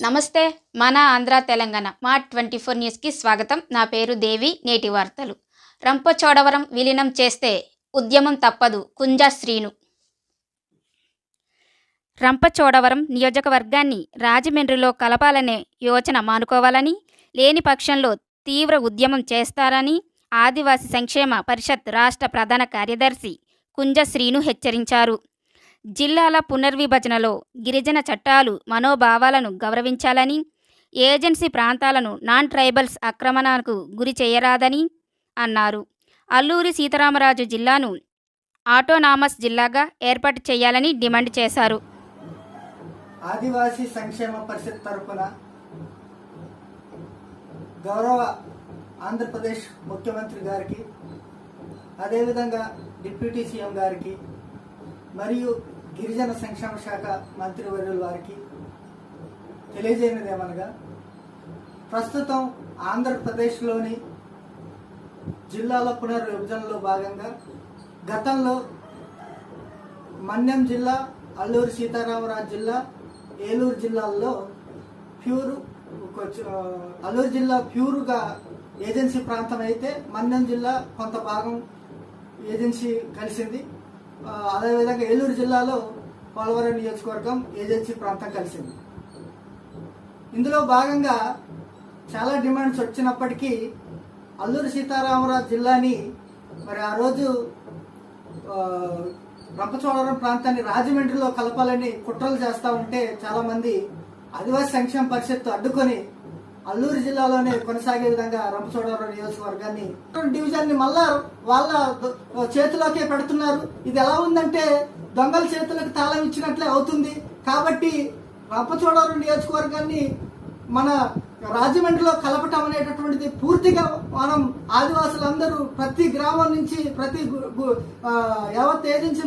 నమస్తే మన ఆంధ్ర తెలంగాణ మా ట్వంటీ ఫోర్ న్యూస్కి స్వాగతం. నా పేరు దేవి నేటి వార్తలు. రంపచోడవరం విలీనం చేస్తే ఉద్యమం తప్పదు కుంజ శ్రీను. రంపచోడవరం నియోజకవర్గాన్ని రాజమండ్రిలో కలపాలనే యోచన మానుకోవాలని లేని పక్షంలో తీవ్ర ఉద్యమం చేస్తారని ఆదివాసీ సంక్షేమ పరిషత్ రాష్ట్ర ప్రధాన కార్యదర్శి కుంజ శ్రీను హెచ్చరించారు. జిల్లాల పునర్విభజనలో గిరిజన చట్టాలు మనోభావాలను గౌరవించాలని ఏజెన్సీ ప్రాంతాలను నాన్ ట్రైబల్స్ ఆక్రమణకు గురి చేయరాదని అన్నారు. అల్లూరి సీతారామరాజు జిల్లాను ఆటోనామస్ జిల్లాగా ఏర్పాటు చేయాలని డిమాండ్ చేశారు. ఆదివాసీ సంక్షేమ పరిషత్ తరఫున గౌరవ ఆంధ్రప్రదేశ్ ముఖ్యమంత్రి గారికి అదేవిధంగా డిప్యూటీ సీఎం గారికి మరియు గిరిజన సంక్షేమ శాఖ మంత్రివర్యుల వారికి తెలియజేయనిదేమనగా ప్రస్తుతం ఆంధ్రప్రదేశ్లోని జిల్లాల పునర్విభజనలో భాగంగా గతంలో మన్యం జిల్లా అల్లూరు సీతారామరాజు జిల్లా ఏలూరు జిల్లాల్లో ప్యూర్ కొంచెం, అల్లూరు జిల్లా ప్యూర్గా ఏజెన్సీ ప్రాంతం అయితే మన్యం జిల్లా కొంత భాగం ఏజెన్సీ కలిసింది. అదేవిధంగా ఏలూరు జిల్లాలో పోలవరం నియోజకవర్గం ఏజెన్సీ ప్రాంతం కలిసింది. ఇందులో భాగంగా చాలా డిమాండ్స్ వచ్చినప్పటికీ అల్లూరు సీతారామరాజు జిల్లాని మరి ఆ రోజు రంపచోడవరం ప్రాంతాన్ని రాజమండ్రిలో కలపాలని కుట్రలు చేస్తూ ఉంటే చాలామంది ఆదివాసీ సంక్షేమ పరిషత్ అడ్డుకొని అల్లూరు జిల్లాలోనే కొనసాగే విధంగా రంపచోడవరం నియోజకవర్గాన్ని డివిజన్ని మళ్ళా వాళ్ళ చేతిలోకే పెడుతున్నారు. ఇది ఎలా ఉందంటే దొంగల చేతులకు తాళం ఇచ్చినట్లే అవుతుంది. కాబట్టి రంపచోడవరం నియోజకవర్గాన్ని మన రాజమండ్రిలో కలపటం అనేటటువంటిది పూర్తిగా మనం ఆదివాసులందరూ ప్రతి గ్రామం నుంచి ప్రతి గు- యావత్ ఏజెన్సీ